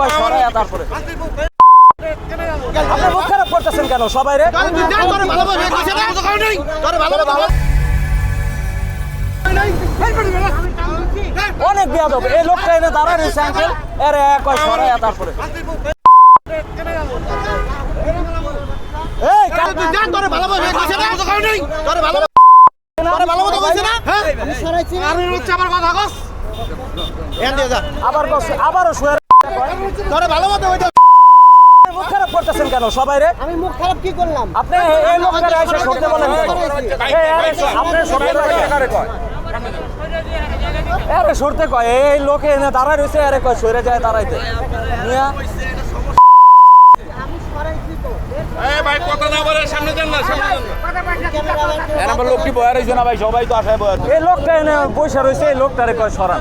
কয় সরাইয়া তারপরে? আপনি মুখ খারাপ করতেছেন কেন সবাই রে? অনেক বেয়াদব এই লোকটা এনে দাঁড়ায় রয়েছে আঙ্কেল এরে কয় সরাইয়া তারপরে। এই কাল- আবার কস- আবারও শুয়ে মুখ খারাপ করতেছেন কেন সবাই রে? আমি মুখ খারাপ কি করলাম? আপনি এই লোকটারে এসে সরতে বলেন। কেন? এই, আরে, আপনি সরতে কয়? আরে সরতে কয় এই লোকে এনে দাঁড়ায় রয়েছে আরে কয় সরে যায় দাঁড়াইতে। মিয়া। লোকটি বয়ার হয়েছে না ভাই? সবাই তো আশায় বয়ার। এই লোকটা এনে পয়সা রয়েছে এই লোকটারে কয় সরা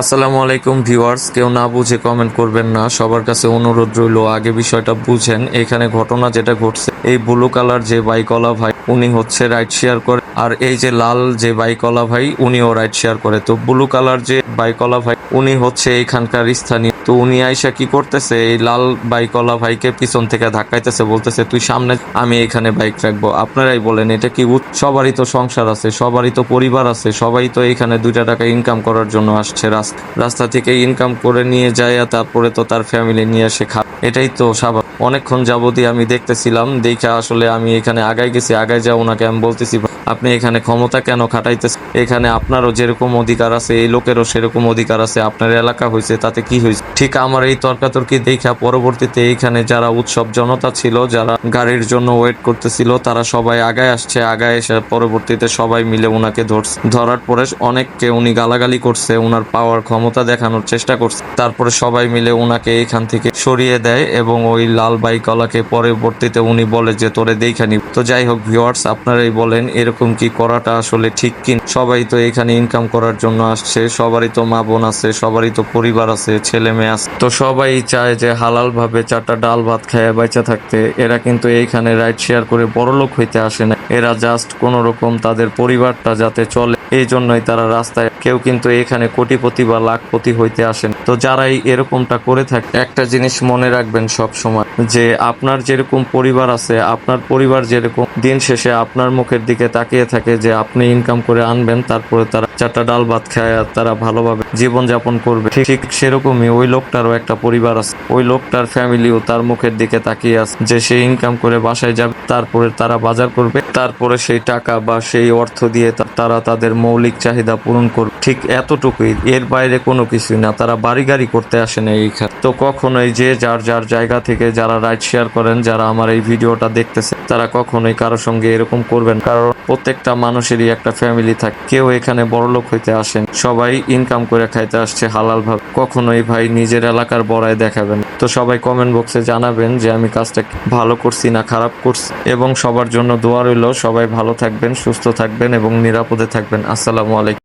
আসসালামু আলাইকুম ভিউয়ার্স, কেউ না বুঝে কমেন্ট করবেন না। সবার কাছে অনুরোধ রইল, আগে বিষয়টা বুঝেন। এখানে ঘটনা যেটা ঘটছে, এই ব্লু কালার যে বাইকলা ভাই, উনি হচ্ছে রাইড শেয়ার করে, আর এই যে লাল যে বাইকলা ভাই, উনিও রাইড শেয়ার করে। তো ব্লু কালার যে বাইকলা ভাই, উনি হচ্ছে এইখানকার স্থানীয় তো উনি আইসা কি করতেছে? এই লাল বাইকওয়ালা ভাইকে পিছন থেকে ধাক্কাইতেছে, বলতেছে, তুই সামনে আমি এখানে বাইক রাখব। আপনারাই বলেন, এটা কি সবারই তো সংসার আছে, সবারই তো পরিবার আছে, সবাই তো এখানে দুইটা টাকা ইনকাম করার জন্য আসছে রাস- রাস্তা থেকে ইনকাম করে নিয়ে যায় তারপরে তো তার ফ্যামিলি নিয়ে এসে খা এটাই তো স্বাভাবিক অনেকক্ষণ যাবতীয় আমি দেখতেছিলাম, দেখে আসলে আমি এখানে আগায় গেছি, আগায় যা ওনাকে আমি বলতেছি আপনি এখানে ক্ষমতা কেন খাটাইতেছেন? এখানে আপনারও যেরকম অধিকার আছে, এই লোকেরও সেরকম অধিকার আছে, আপনার এলাকা হয়েছে, তাতে কি হয়েছে? ঠিক আমার এই তর্কাতর্কি দেখা পরবর্তীতে এইখানে যারা উৎসব জনতা ছিল, যারা গাড়ির জন্য ওয়েট করতেছিল, তারা সবাই আগায় আসছে, আগায় এসে পরবর্তীতে সবাই মিলে ওনাকে ধরছে। ধরার পরে অনেককে উনি গালাগালি করছে ওনার পাওয়ার ক্ষমতা দেখানোর চেষ্টা করছে। তারপরে সবাই মিলে ওনাকে এইখান থেকে সরিয়ে দেয় এবং ওই লাল বাইকওয়ালাকে পরবর্তীতে উনি বলে যে, তোরে দেখানি তো যাই হোক ভিওয়ার্স আপনারাই বলেন, এরকম কি করাটা আসলে ঠিক কি সবাই তো এখানে ইনকাম করার জন্য আসছে, সবারই তো মা বোন আছে, সবারই তো পরিবার আছে, ছেলে মেয়ে আছে। তো সবাই চায় যে হালাল ভাবে চারটা ডাল ভাত খায় বাইচা থাকতে। এরা কিন্তু এইখানে রাইড শেয়ার করে বড়লোক হইতে আসে না। এরা জাস্ট কোন রকম তাদের পরিবারটা যাতে চলে। এই জন্যই তারা রাস্তায় কেউ কিন্তু এখানে কোটিপতি বা লাখপতি হইতে আসেন। তো যারাই এরকমটা করে থাকে, একটা জিনিস মনে রাখবেন সব সময় যে আপনার যেরকম পরিবার আছে, আপনার পরিবার যেরকম দিন শেষে আপনার মুখের দিকে তাকিয়ে থাকে যে আপনি ইনকাম করে আনবেন, তারপরে তারা চারটা ডাল ভাত খায় আর তারা ভালোভাবে জীবন যাপন করবে। ঠিক সেরকমই ওই লোকটারও একটা পরিবার আছে। ওই লোকটার ফ্যামিলিও তার মুখের দিকে তাকিয়ে আছে যে সে ইনকাম করে বাসায় যাবে, তারপরে তারা বাজার করবে। তারপরে সেই টাকা বা সেই অর্থ দিয়ে তারা তাদের মৌলিক চাহিদা পূরণ করবে ঠিক এতটুকুই। এর বাইরে কোনো কিছুই না। তারা বাড়ি গাড়ি করতে আসে না এইখানে তো কখনোই যে যার যার জায়গা থেকে যারা রাইড শেয়ার করেন, যারা আমার এই ভিডিওটা দেখতেছে, তারা কখনোই কারোর সঙ্গে এরকম করবেন কারণ প্রত্যেকটা মানুষেরই একটা ফ্যামিলি থাকে। কেউ এখানে বড়লোক হইতে আসেন সবাই ইনকাম করে খাইতে আসছে হালাল ভাবে কখনোই ভাই নিজের এলাকার বড়াই দেখাবেন তো সবাই কমেন্ট বক্সে জানাবেন যে আমি কাজটা ভালো করছি না খারাপ করছি। এবং সবার জন্য দোয়া রইল সবাই ভালো থাকবেন সুস্থ থাকবেন এবং নিরাপদে থাকবেন। আসসালামু আলাইকুম।